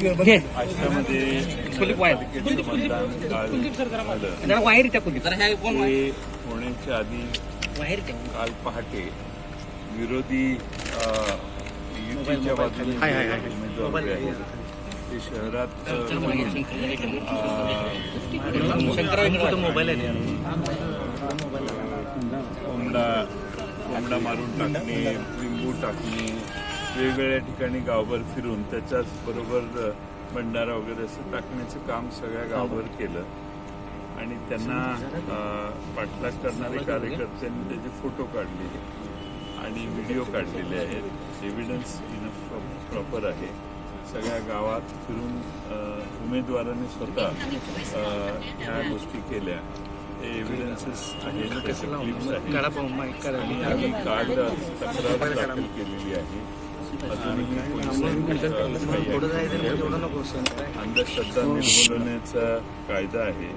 घे. कुलदीप वायर. जरा त्या कुलदीप ते होण्याच्या आधी वायर त्या काल पहाटे विरोधी अ, युतीच्या बाजूने. जे उमेदवार उभे आहेत. ते शहरात अ, मोबाईल. कोंबडा कोंबडा मारून टाकणे लिंबू टाकणे वेगवेगळ्या ठिकाणी गावभर फिरून त्याच्याच बरोबर भंडारा वगैरे असं टाकण्याचं काम सगळ्या गावभर केलं. आणि त्यांना पाठलाग करणारे कार्यकर्त्यांनी त्याचे फोटो काढले आणि व्हिडिओ काढलेले आहेत. एव्हिडन्स इनफ प्रॉपर आहे. सगळ्या गावात फिरून उमेदवारांनी स्वतः ह्या गोष्टी केल्या. हे एव्हिडन्सेस आहेत त्याचे क्लिप्स आहेत आणि आम्ही काल तक्रार दाखल केलेली आहे. अजूनही पोलिसांनी आहे. अंधश्रद्धा निर्मूलनाचा कायदा आहे.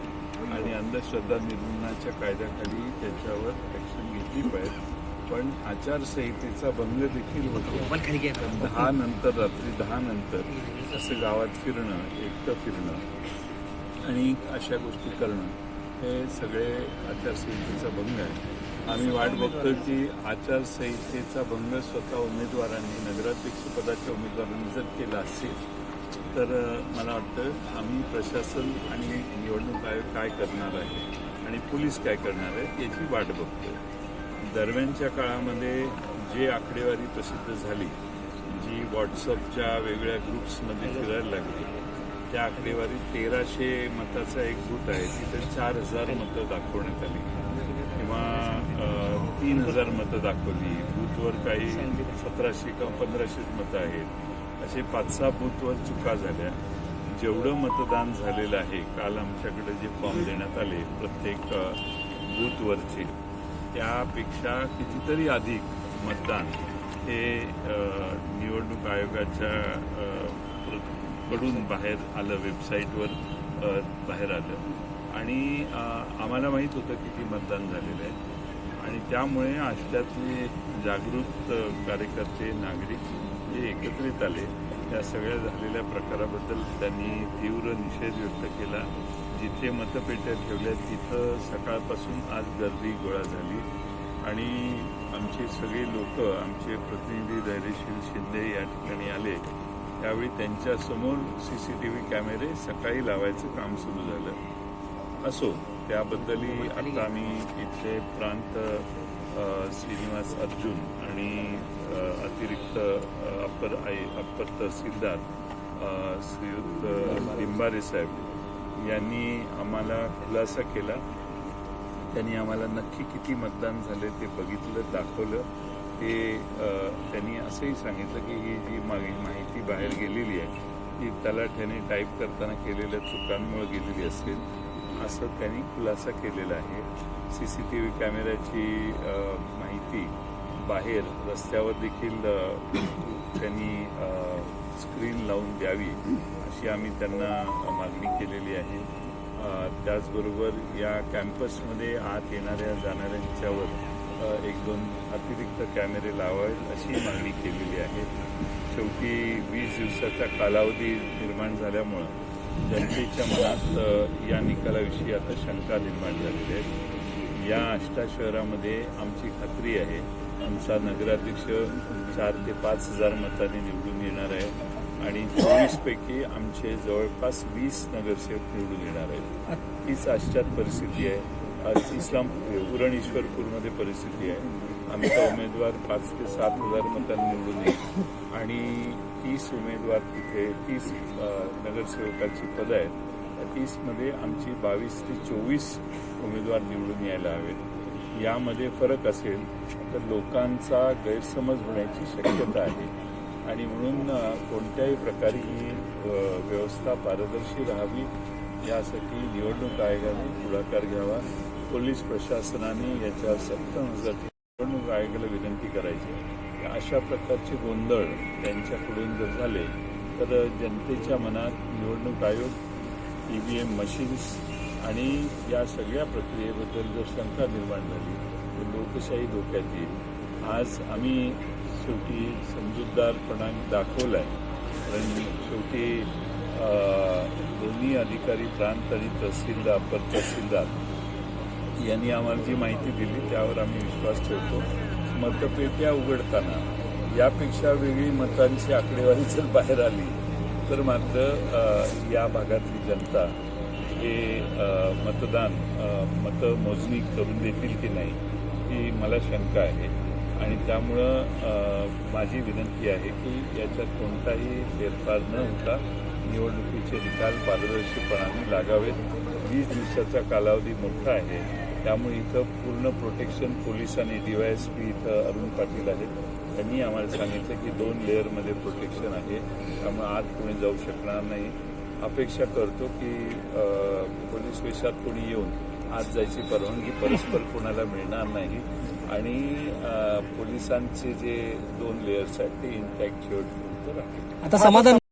आणि अंधश्रद्धा निर्मूलनाच्या कायद्याखाली त्याच्यावर ऍक्शन घेतली पाहिजे. पण आचारसंहितेचा भंग देखील होतो. दहा नंतर रात्री दहा नंतर असं गावात फिरणं एकटं फिरणं आणि अशा गोष्टी करणं हे सगळे आचारसंहितेचा भंग आहे. आम्ही वाट बघतो की आचारसंहितेचा भंग स्वतः उमेदवारांनी नगराध्यक्ष पदाच्या उमेदवारांनी जर केला असेल तर मला वाटतं आम्ही प्रशासन आणि निवडणूक आयोग काय करणार आहे आणि पोलीस काय करणार आहे याची वाट बघतो दरम्यानच्या काळामध्ये जे आकडेवारी प्रसिद्ध झाली जी व्हॉट्सअपच्या वेगळ्या ग्रुप्समध्ये फिरायला लागली त्या आकडेवारी तेराशे मताचा एक बूथ आहे. तिथे चार हजार मतं दाखवण्यात आली. किंवा तीन हजार मतं दाखवली. बूथवर काही सतराशे किंवा पंधराशे मतं आहेत. असे पाच सहा बूथवर चुका झाल्या. जेवढं मतदान झालेलं आहे काल आमच्याकडे जे फॉर्म देण्यात आले प्रत्येक बूथवरचे त्यापेक्षा कितीतरी अधिक मतदान हे निवडणूक आयोगाच्या पडून कडून बाहेर आलं वेबसाईटवर बाहेर आलं. आणि आम्हाला माहीत होतं किती मतदान झालेलं आहे. आणि त्यामुळे आष्ट्यातले जागृत कार्यकर्ते नागरिक जे एकत्रित आले. या सगळ्या झालेल्या प्रकाराबद्दल त्यांनी तीव्र निषेध व्यक्त केला. जिथे मतपेट्या ठेवल्या तिथं सकाळपासून आज गर्दी गोळा झाली. आणि आमचे सगळे लोक आमचे प्रतिनिधी धैर्यशील शिंदे या ठिकाणी आले. त्यावेळी त्यांच्यासमोर सी सी टी व्ही कॅमेरे सकाळी लावायचं काम सुरू झालं. असो त्याबद्दलही आता आम्ही इथले प्रांत श्रीनिवास अर्जुन आणि अतिरिक्त अप्पर आय अप्पर तहसीलदार अ, लिंबारे साहेब यांनी आम्हाला खुलासा केला. त्यांनी आम्हाला नक्की किती मतदान झाले ते बघितलं दाखवलं. ते त्यांनी असंही सांगितलं की ही जी माहिती बाहेर गेलेली आहे ती तलाठ्याने टाईप करताना केलेल्या चुकांमुळे गेलेली असेल असं त्यांनी खुलासा केलेला आहे. सी सी टी व्ही कॅमेऱ्याची माहिती बाहेर रस्त्यावर देखील त्यांनी स्क्रीन लावून द्यावी अशी आम्ही त्यांना मागणी केलेली आहे. त्याचबरोबर या कॅम्पसमध्ये आत येणाऱ्या जाणाऱ्यांच्यावर एक दोन अतिरिक्त कॅमेरे लावावेत अशी मागणी केलेली आहे. शेवटी वीस दिवसाचा कालावधी निर्माण झाल्यामुळं जनतेच्या मनात या निकालाविषयी आता शंका निर्माण झालेली आहे. या आष्टा शहरामध्ये आमची खात्री आहे आमचा नगराध्यक्ष चार ते पाच हजार मतांनी निवडून येणार आहे आणि चोवीसपैकी आमचे जवळपास वीस नगरसेवक निवडून येणार आहेत. हीच आश्चात परिस्थिती आहे. आज इस्लाम उरण ईश्वरपूरमध्ये परिस्थिती आहे. आमचा उमेदवार पाच ते सात हजार मतांनी निवडून येईल आणि तीस उमेदवार तिथे तीस नगरसेवकाची पदं आहेत. तीसमध्ये आमची बावीस ते चोवीस उमेदवार निवडून यायला हवेत. यामध्ये फरक असेल तर लोकांचा गैरसमज होण्याची शक्यता आहे. आणि म्हणून कोणत्याही प्रकारे ही व्यवस्था पारदर्शी राहावी यासाठी निवडणूक आयोगाने पुढाकार घ्यावा. पोलीस प्रशासनाने याच्या सक्त निवडणूक आयोगाला विनंती करायची. की अशा प्रकारचे गोंधळ त्यांच्याकडून जर झाले तर जनतेच्या मनात निवडणूक आयोग ईव्हीएम मशीन्स आणि या सगळ्या प्रक्रियेबद्दल जर शंका निर्माण झाली तर लोकशाही धोक्यात येईल. आज आम्ही शेवटी समजूतदारपणा दाखवला आहे कारण शेवटी दोन्ही अधिकारी प्रांत आणि तहसीलदार अपर तहसीलदार यांनी आम्हाला जी माहिती दिली त्यावर आम्ही विश्वास ठेवतो. मतपेट्या उघडताना यापेक्षा वेगळी मतांची आकडेवारी जर बाहेर आली तर मात्र या भागातली जनता हे मतदान मतं मतमोजणी करून देतील की नाही ही मला शंका आहे. आणि त्यामुळं माझी विनंती आहे की याच्यात कोणताही फेरफार न होता निवडणुकीचे निकाल पारदर्शीपणाने लागावेत. वीस दिवसाचा कालावधी मोठा आहे. त्यामुळे इथं पूर्ण प्रोटेक्शन पोलिसांनी डीवायएसपी इथं अरुण पाटील आहेत. त्यांनी आम्हाला सांगितलं की दोन लेअरमध्ये प्रोटेक्शन आहे. त्यामुळे आत कोणी जाऊ शकणार नाही. अपेक्षा करतो की पोलीस वेशात कोणी येऊन आत जायची परवानगी परस्पर कोणाला मिळणार नाही. आणि पोलिसांचे जे दोन लेअर्स आहेत ते इंटॅक्ट शेवटपर्यंत आता समाधान